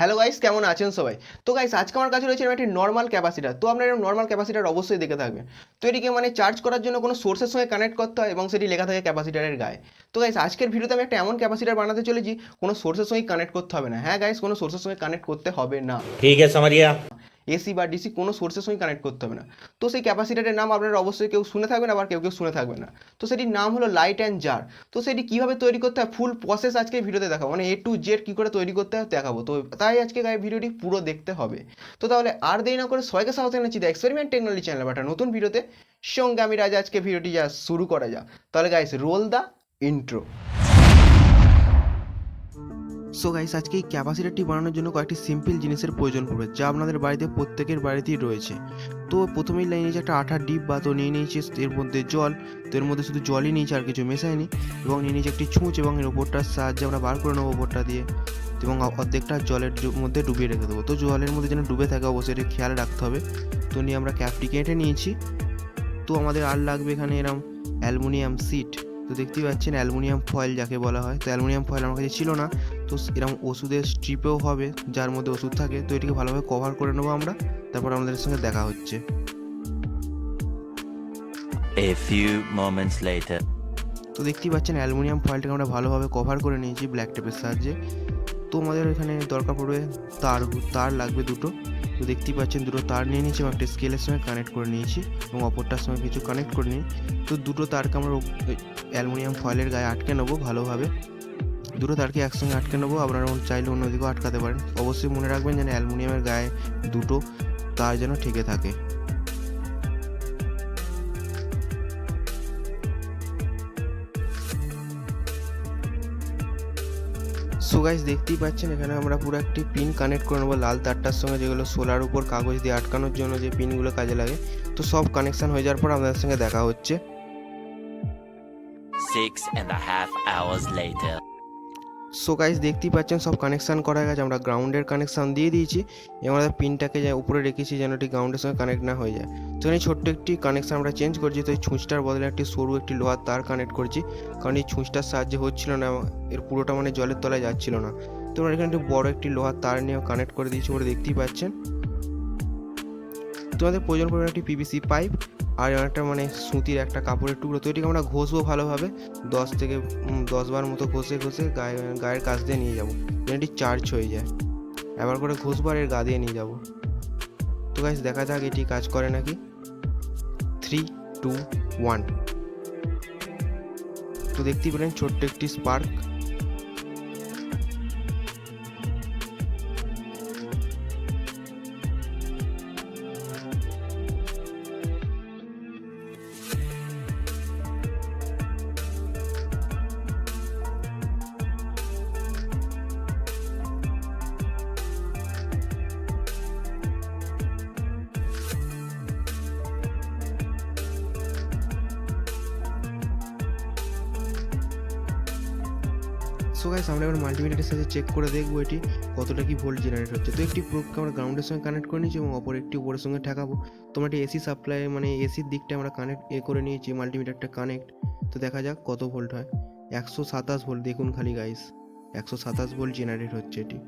Hello guys কেমন আছেন সবাই? তো গাইস আজকে আমার কাছে রয়েছে একটি নর্মাল ক্যাপাসিটার তো আপনার এরকম নর্মাল ক্যাপাসিটার অবশ্যই দেখে থাকবেন। তো এটিকে মানে চার্জ করার জন্য কোনো সোর্সের সঙ্গে কানেক্ট করতে হয় এবং সেটি লেখা থাকে ক্যাপাসিটারের গায়ে। তো গাইস আজকের ভিডিওতে আমি একটা এমন ক্যাপাসিটার বানাতে চলেছি, কোনো সোর্সের সঙ্গে কানেক্ট করতে হবে না। হ্যাঁ গাইস কোনো সোর্সের সঙ্গে কানেক্ট করতে হবে না। ঠিক আছে সামারিয়া এসি বা ডিসি কোনো সোর্সের সঙ্গে কানেক্ট করতে হবে না। তো সেই ক্যাপাসিটারের নাম আপনারা অবশ্যই কেউ শুনে থাকবেন, আবার কেউ কেউ শুনে থাকবে না। তো সেটির নাম হলো লাইট অ্যান্ড জার তো সেটি কীভাবে তৈরি করতে হয়? ফুল প্রসেস আজকে ভিডিওতে দেখাবো। মানে এ টু জেড কী করে তৈরি করতে হয় দেখাবো। তো তাই আজকে গায়ে ভিডিওটি পুরো দেখতে হবে। তো তাহলে আর দেরি না করে সবাইকে স্বাগত জানাচ্ছি দ্য এক্সপেরিমেন্ট টেকনোলজি চ্যানেল বা একটা নতুন ভিডিওতে। সঙ্গে আমি রাজা, আজকে ভিডিওটি যা শুরু করা যাক। তাহলে guys roll the intro so guys আজকে এই ক্যাপাসিটারটি বানানোর জন্য কয়েকটি সিম্পল জিনিসের প্রয়োজন পড়বে, যা আপনাদের বাড়িতে প্রত্যেকের বাড়িতেই রয়েছে। তো প্রথমেই লাইন নিয়েছে একটা আঠার ডিপ, বা তো নিয়ে নিয়েছে এর মধ্যে জল। তো এর মধ্যে শুধু জলই নিয়েছে, আর কিছু মেশায়নি এবং নিয়ে নিয়েছে একটি ছুঁচ, এবং এর ওপরটার সাহায্যে আমরা বার করে নেব ওপরটা দিয়ে। এবং অর্ধেকটা জলের মধ্যে ডুবিয়ে রেখে দেবো। তো জলের মধ্যে যেন ডুবে থাকে, অবশ্যই এটা খেয়াল রাখতে হবে। তো নিয়ে আমরা ক্যাপটি কেটে নিয়েছি। তো আমাদের আর লাগবে এখানে এরম অ্যালুমিনিয়াম সিট। তো দেখতেই পাচ্ছেন, অ্যালুমিনিয়াম ফয়েল যাকে বলা হয়। তো অ্যালুমিনিয়াম ফয়েল আমার কাছে ছিল না। তো এরকম ওষুধের স্ট্রিপেও হবে যার মধ্যে ওষুধ থাকে তো এটিকে ভালোভাবে কভার করে নেব আমরা তারপর আমাদের সঙ্গে দেখা হচ্ছে। A few moments later. তো দেখতেই পাচ্ছেন অ্যালুমিনিয়াম ফয়েলটাকে আমরা ভালোভাবে কভার করে নিয়েছি ব্ল্যাক টেপের সাহায্যে। তো আমাদের এখানে দরকার পড়বে তার তার লাগবে দুটো। তো দেখতেই পাচ্ছেন দুটো তার নিয়ে নিয়েছি এবং একটা স্কেলের সঙ্গে কানেক্ট করে নিয়েছি এবং অপরটার সঙ্গে কিছু কানেক্ট করে নিই। তো দুটো তারকে আমরা অ্যালুমিনিয়াম ফয়েলের গায়ে আটকে নেব ভালোভাবে। দুটো তারকে একসঙ্গে আটকে নেব, আপনারা চাইলে অন্যদিকেও আটকাতে পারেন। অবশ্যই মনে রাখবেন যেন অ্যালুমিনিয়ামের গায়ে দুটো তার যেন ঠেকে থাকে। সো গাইস দেখতেই পাচ্ছেন, এখানে আমরা পুরো একটি পিন কানেক্ট করে নেব লাল তারটার সঙ্গে, যেগুলো সোলার উপর কাগজ দিয়ে আটকানোর জন্য যে পিনগুলো কাজে লাগে। তো সব কানেকশন হয়ে যাওয়ার পর আমাদের সঙ্গে দেখা হচ্ছে। Six and a half hours later. So guys দেখতেই পাচ্ছেন, সব কানেকশান করা গেছে। আমরা গ্রাউন্ডের কানেকশান দিয়ে দিয়েছি। এবং আমরা পিনটাকে উপরে রেখেছি যেন এটি গ্রাউন্ডের সঙ্গে কানেক্ট না হয়ে যায়। তো এই ছোট্ট একটি কানেকশান আমরা চেঞ্জ করছি। তো এই ছুঁচটার বদলে একটি সরু, একটি লোহার তার কানেক্ট করছি। কারণ এই ছুঁচটার সাহায্যে হচ্ছিল না এবং এর পুরোটা মানে জলের তলায় যাচ্ছিল না। তো আমরা এখানে একটি বড় একটি লোহার তার নিয়ে কানেক্ট করে দিয়েছি ওরা দেখতেই পাচ্ছেন। তোমাদের প্রয়োজন পড়বে একটি পিভিসি পাইপ আর একটা মানে সুতির একটা কাপড়ের টুকরো। তো এটিকে আমরা ঘষবো ভালোভাবে। দশ থেকে দশ বার মতো ঘষে ঘষে গায়ে, গায়ের কাছ দিয়ে নিয়ে যাব। এটি চার্জ হয়ে যায়। এবার করে ঘষবো আর এর গা দিয়ে নিয়ে যাব। তো গাইস দেখা যাক এটি কাজ করে নাকি। থ্রি টু ওয়ান তো দেখতেই পেলেন ছোট্ট একটি স্পার্ক সো গাইস আমরা এবার মাল্টিমিটারের সাথে চেক করে দেখব এটি কতটা কি ভোল্ট জেনারেট হচ্ছে। তো একটি প্রোবকে আমরা গ্রাউন্ডের সঙ্গে কানেক্ট করে নিয়েছি এবং অপর একটি উপরের সঙ্গে ঠেকাবো। তোমরা এটি এসি সাপ্লাই মানে এসির দিকটা আমরা কানেক্ট এ করে নিয়েছি মাল্টিমিটারটা কানেক্ট তো দেখা যাক কত ভোল্ট হয়। একশো সাতাশ ভোল্ট দেখুন খালি গাইস একশো সাতাশ ভোল্ট জেনারেট হচ্ছে এটি।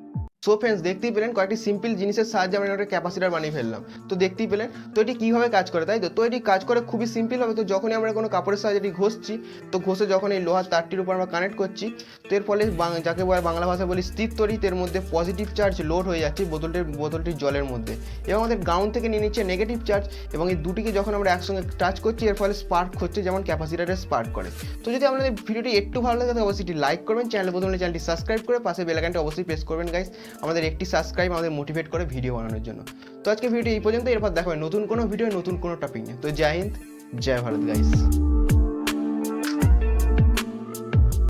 সো ফ্রেন্ডস দেখতেই পেলেন কয়েকটি সিম্পল জিনিসের সাহায্যে আমরা একটা ক্যাপাসিটার বানিয়ে ফেললাম। তো দেখতেই পেলেন, তো এটি কীভাবে কাজ করে তাই তো? তো এটি কাজ করে খুবই সিম্পল হবে তো যখনই আমরা কোনো কাপড়ের সাহায্যে এটি ঘষছি, তো ঘষে যখন এই লোহার তারটির উপর আমরা কানেক্ট করছি, তো এর ফলে যাকে বলে বাংলা ভাষায় বলি স্থির তরিত এর মধ্যে পজিটিভ চার্জ লোড হয়ে যাচ্ছে বোতলটির বোতলটির জলের মধ্যে। এবং আমাদের গ্রাউন্ড থেকে নিয়ে নিচ্ছে নেগেটিভ চার্জ এবং এই দুটিকে যখন আমরা একসঙ্গে টাচ করছি, এর ফলে স্পার্ক হচ্ছে যেমন ক্যাপাসিটারে স্পার্ক করে। তো যদি আপনাদের ভিডিওটি একটু ভালো লাগে তাহলে অবশ্যই লাইক করবেন চ্যানেল প্রথমে চ্যানেলটি সাবস্ক্রাইব করে পাশে বেলাকানটা অবশ্যই প্রেস করবেন গাইস আমাদের একটি সাবস্ক্রাইব আমাদের মোটিভেট করে ভিডিও বানানোর জন্য। তো আজকে ভিডিও এই পর্যন্ত এরপর দেখা নতুন কোনো ভিডিও নতুন কোনো টপিক নিয়ে। তো জয় হিন্দ, জয় ভারত গাইস